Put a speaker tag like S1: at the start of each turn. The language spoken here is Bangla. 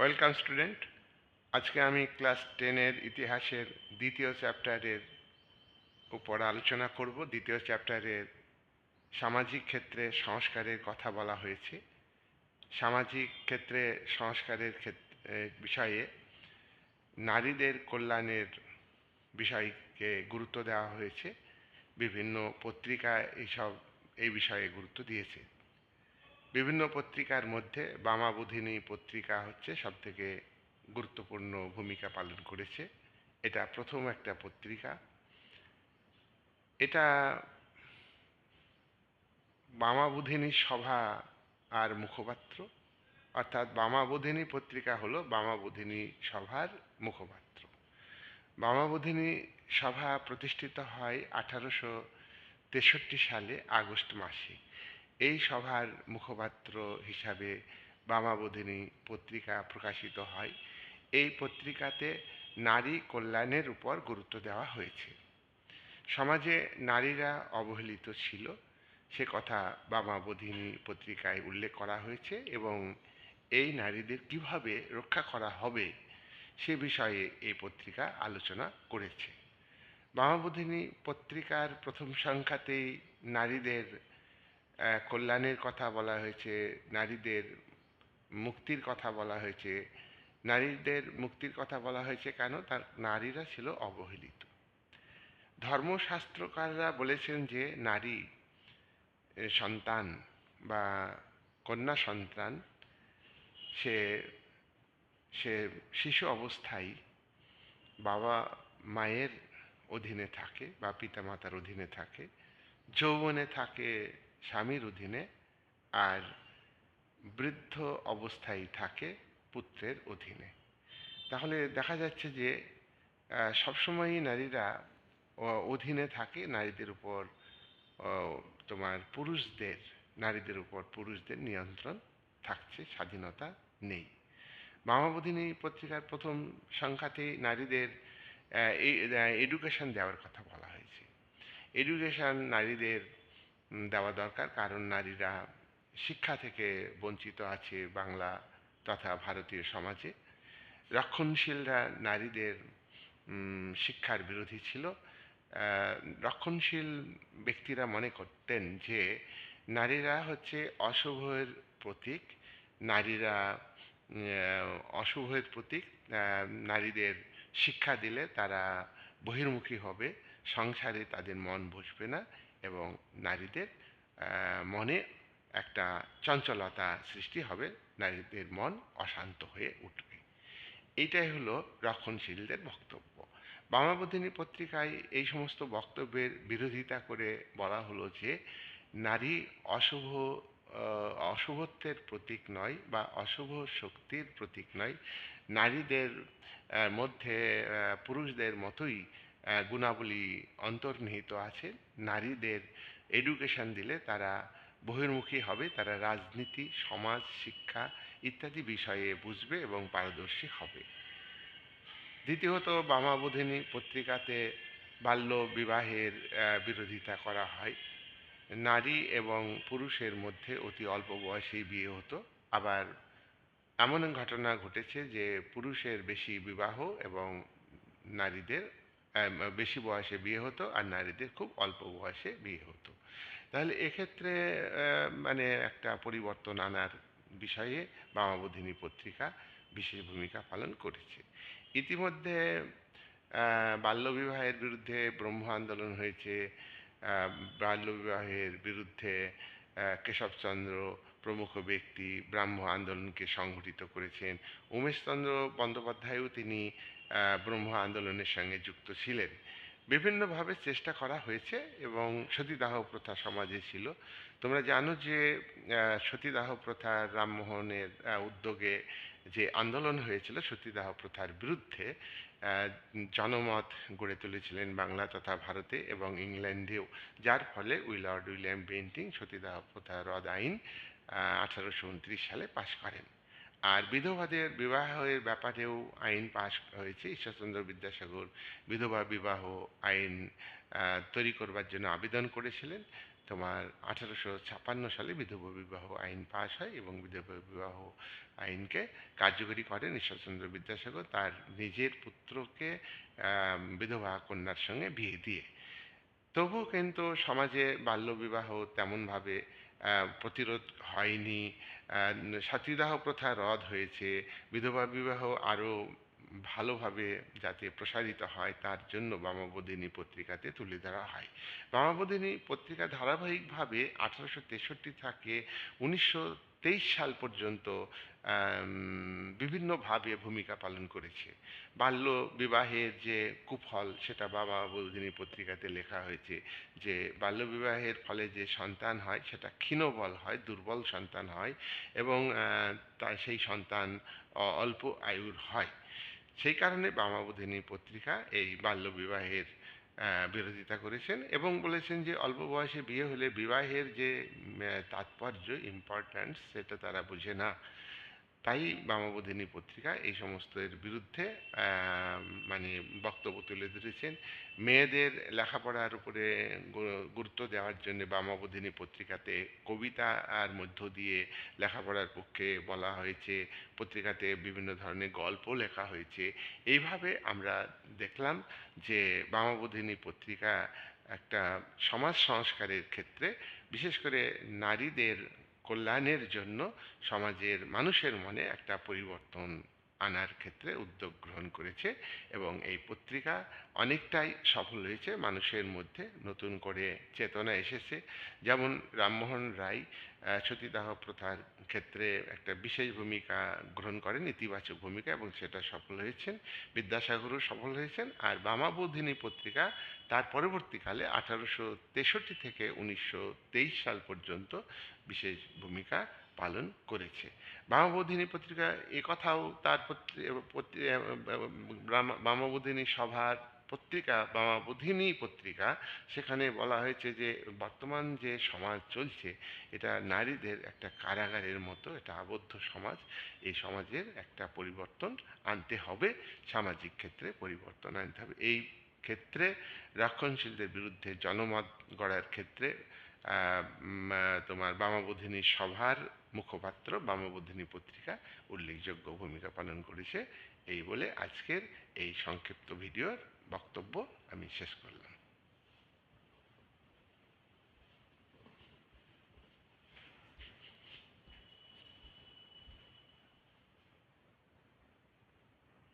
S1: Welcome student. আজকে আমি ক্লাস টেনের ইতিহাসের দ্বিতীয় চ্যাপ্টারের উপর আলোচনা করব। দ্বিতীয় চ্যাপ্টারের সামাজিক ক্ষেত্রে সংস্কারের কথা বলা হয়েছে। সামাজিক ক্ষেত্রে সংস্কারের ক্ষেত্রে বিষয়ে নারীদের কল্যাণের বিষয়কে গুরুত্ব দেওয়া হয়েছে। বিভিন্ন পত্রিকা এইসব এই বিষয়ে গুরুত্ব দিয়েছে। বিভিন্ন পত্রিকার মধ্যে বামাবোধিনী পত্রিকা হচ্ছে সবথেকে গুরুত্বপূর্ণ ভূমিকা পালন করেছে। এটা প্রথম একটা পত্রিকা। এটা বামাবোধিনী সভা আর মুখপাত্র। অর্থাৎ বামাবোধিনী পত্রিকা হলো বামাবোধিনী সভার মুখপাত্র। বামাবোধিনী সভা প্রতিষ্ঠিত হয় আঠারোশো তেষট্টি সালে আগস্ট মাসে। এই সভার মুখপাত্র হিসাবে বামাবোধিনী পত্রিকা প্রকাশিত হয়। এই পত্রিকাতে নারী কল্যাণের উপর গুরুত্ব দেওয়া হয়েছে। সমাজে নারীরা অবহেলিত ছিল, সে কথা বামাবোধিনী পত্রিকায় উল্লেখ করা হয়েছে এবং এই নারীদের কীভাবে রক্ষা করা হবে সে বিষয়ে এই পত্রিকা আলোচনা করেছে। বামাবোধিনী পত্রিকার প্রথম সংখ্যাতেই নারীদের কল্যাণের কথা বলা হয়েছে, নারীদের মুক্তির কথা বলা হয়েছে। নারীদের মুক্তির কথা বলা হয়েছে কেন? তার নারীরা ছিল অবহেলিত। ধর্মশাস্ত্রকাররা বলেছেন যে নারী সন্তান বা কন্যা সন্তান, সে সে শিশু অবস্থায় বাবা মায়ের অধীনে থাকে বা পিতামাতার অধীনে থাকে, যৌবনে থাকে স্বামীর অধীনে আর বৃদ্ধ অবস্থায় থাকে পুত্রের অধীনে। তাহলে দেখা যাচ্ছে যে সবসময়ই নারীরা অধীনে থাকে নারীদের উপর তোমার পুরুষদের, নারীদের উপর পুরুষদের নিয়ন্ত্রণ থাকছে, স্বাধীনতা নেই। মামাবধিনী পত্রিকার প্রথম সংখ্যাতে নারীদের এডুকেশন দেওয়ার কথা বলা হয়েছে। এডুকেশন নারীদের দেওয়া দরকার। কারণ নারীরা শিক্ষা থেকে বঞ্চিত আছে বাংলা তথা ভারতীয় সমাজে। রক্ষণশীলরা নারীদের শিক্ষার বিরোধী ছিল। রক্ষণশীল ব্যক্তিরা মনে করতেন যে নারীরা হচ্ছে অশুভের প্রতীক। নারীরা অশুভের প্রতীক। নারীদের শিক্ষা দিলে তারা বহির্মুখী হবে। সংসারে তাদের মন বসবে না। এবং নারীদের মনে একটা চঞ্চলতা সৃষ্টি হবে, নারীদের মন অশান্ত হয়ে উঠবে। এইটাই হলো রক্ষণশীলদের বক্তব্য। বামাবোধিনী পত্রিকায় এই সমস্ত বক্তব্যের বিরোধিতা করে বলা হলো যে, নারী অশুভ অশুভত্বের প্রতীক নয় বা অশুভ শক্তির প্রতীক নয়। নারীদের মধ্যে পুরুষদের মতোই গুণাবলী অন্তর্নিহিত আছে। নারীদের এডুকেশন দিলে তারা বহির্মুখী হবে, তারা রাজনীতি, সমাজ, শিক্ষা ইত্যাদি বিষয়ে বুঝবে এবং পারদর্শী হবে। দ্বিতীয়ত বামাবোধিনী পত্রিকাতে বাল্য বিবাহের বিরোধিতা করা হয়। নারী এবং পুরুষের মধ্যে অতি অল্প বয়সেই বিয়ে হতো। আবার এমন ঘটনা ঘটেছে যে পুরুষের বেশি বিবাহ এবং নারীদের বেশি বয়সে বিয়ে হতো আর নারীদের খুব অল্প বয়সে বিয়ে হতো। তাহলে এক্ষেত্রে মানে একটা পরিবর্তন আনার বিষয়ে বামাবোধিনী পত্রিকা বিশেষ ভূমিকা পালন করেছে। ইতিমধ্যে বাল্যবিবাহের বিরুদ্ধে ব্রহ্ম আন্দোলন হয়েছে। বাল্যবিবাহের বিরুদ্ধে কেশবচন্দ্র প্রমুখ ব্যক্তি ব্রাহ্ম আন্দোলনকে সংগঠিত করেছেন। উমেশচন্দ্র বন্দ্যোপাধ্যায়ও তিনি ব্রহ্ম আন্দোলনের সঙ্গে যুক্ত ছিলেন। বিভিন্নভাবে চেষ্টা করা হয়েছে এবং সতীদাহ প্রথা সমাজে ছিল। তোমরা জানো যে সতীদাহ প্রথা রামমোহনের উদ্যোগে যে আন্দোলন হয়েছিল সতীদাহ প্রথার বিরুদ্ধে জনমত গড়ে তুলেছিলেন বাংলা তথা ভারতে এবং ইংল্যান্ডেও। যার ফলে উইলর্ড উইলিয়াম বেন্টিং সতীদাহ প্রথা রদ আইন আঠারোশো উনত্রিশ সালে পাশ করেন। আর বিধবাদের বিবাহের ব্যাপারেও আইন পাশ হয়েছে। ঈশ্বরচন্দ্র বিদ্যাসাগর বিধবা বিবাহ আইন তৈরি করবার জন্য আবেদন করেছিলেন। তোমার আঠারোশো ছাপান্ন সালে বিধবা বিবাহ আইন পাশ হয় এবং বিধবা বিবাহ আইনকে কার্যকরী করেন ঈশ্বরচন্দ্র বিদ্যাসাগর তার নিজের পুত্রকে বিধবা কন্যার সঙ্গে বিয়ে দিয়ে। তবু কিন্তু সমাজে বাল্যবিবাহ তেমনভাবে প্রতিরোধ হয়নি। সতীদাহ প্রথা রদ হয়েছে। বিধবা বিবাহ আরও ভালোভাবে যাতে প্রসারিত হয়, তার জন্য বামাবদিনী পত্রিকাতে তুলে ধরা হয়। বামাবদিনী পত্রিকা ধারাবাহিকভাবে আঠারোশো তেষট্টি থেকে উনিশশো তেইশ সাল পর্যন্ত বিভিন্নভাবে ভূমিকা পালন করেছে। বাল্য বিবাহের যে কুফল, সেটা বাবা বৌদিনী পত্রিকাতে লেখা হয়েছে যে বাল্যবিবাহের ফলে যে সন্তান হয়, সেটা ক্ষীণবল হয়, দুর্বল সন্তান হয় এবং তার সেই সন্তান অল্প আয়ুর হয়। সেই কারণে বামাবোধিনী পত্রিকা এই বাল্যবিবাহের বিরোধিতা করেছেন এবং বলেছেন যে অল্প বয়সে বিয়ে হলে বিবাহের যে তাৎপর্য ইম্পর্ট্যান্স সেটা তারা বুঝে না। তাই বামাবোধিনী পত্রিকা এই সমস্তের বিরুদ্ধে মানে বক্তব্য তুলে ধরেছেন। মেয়েদের লেখাপড়ার উপরে গুরুত্ব দেওয়ার জন্য বামাবোধিনী পত্রিকাতে কবিতা আর মধ্য দিয়ে লেখাপড়ার পক্ষে বলা হয়েছে। পত্রিকাতে বিভিন্ন ধরনের গল্প লেখা হয়েছে। এইভাবে আমরা দেখলাম যে বামাবোধিনী পত্রিকা একটা সমাজ সংস্কারের ক্ষেত্রে বিশেষ করে নারীদের কল্যাণের জন্য সমাজের মানুষের মনে একটা পরিবর্তন আনার ক্ষেত্রে উদ্যোগ গ্রহণ করেছে এবং এই পত্রিকা অনেকটাই সফল হয়েছে, মানুষের মধ্যে নতুন করে চেতনা এসেছে। যেমন রামমোহন রায় সতীদাহ প্রথার ক্ষেত্রে একটা বিশেষ ভূমিকা গ্রহণ করেন, ইতিবাচক ভূমিকা এবং সেটা সফল হয়েছেন, বিদ্যাসাগরও সফল হয়েছেন। আর বামাবোধিনী পত্রিকা তার পরবর্তীকালে আঠারোশো তেষট্টি থেকে উনিশশো তেইশ সাল পর্যন্ত বিশেষ ভূমিকা পালন করেছে। বামাবোধিনী পত্রিকা এ কথাও তার বামাবোধিনী সভার পত্রিকা বামাবোধিনী পত্রিকা, সেখানে বলা হয়েছে যে, বর্তমান যে সমাজ চলছে, এটা নারীদের একটা কারাগারের মতো, এটা আবদ্ধ সমাজ, এই সমাজের একটা পরিবর্তন আনতে হবে, সামাজিক ক্ষেত্রে পরিবর্তন আনতে হবে। এই ক্ষেত্রে রক্ষণশীলদের বিরুদ্ধে জনমত গড়ার ক্ষেত্রে তোমার বামাবোধিনী সভার মুখপাত্র বামবোধিনী পত্রিকা উল্লেখযোগ্য ভূমিকা পালন করেছে। এই বলে আজকের এই সংক্ষিপ্ত ভিডিওর বক্তব্য আমি শেষ করলাম।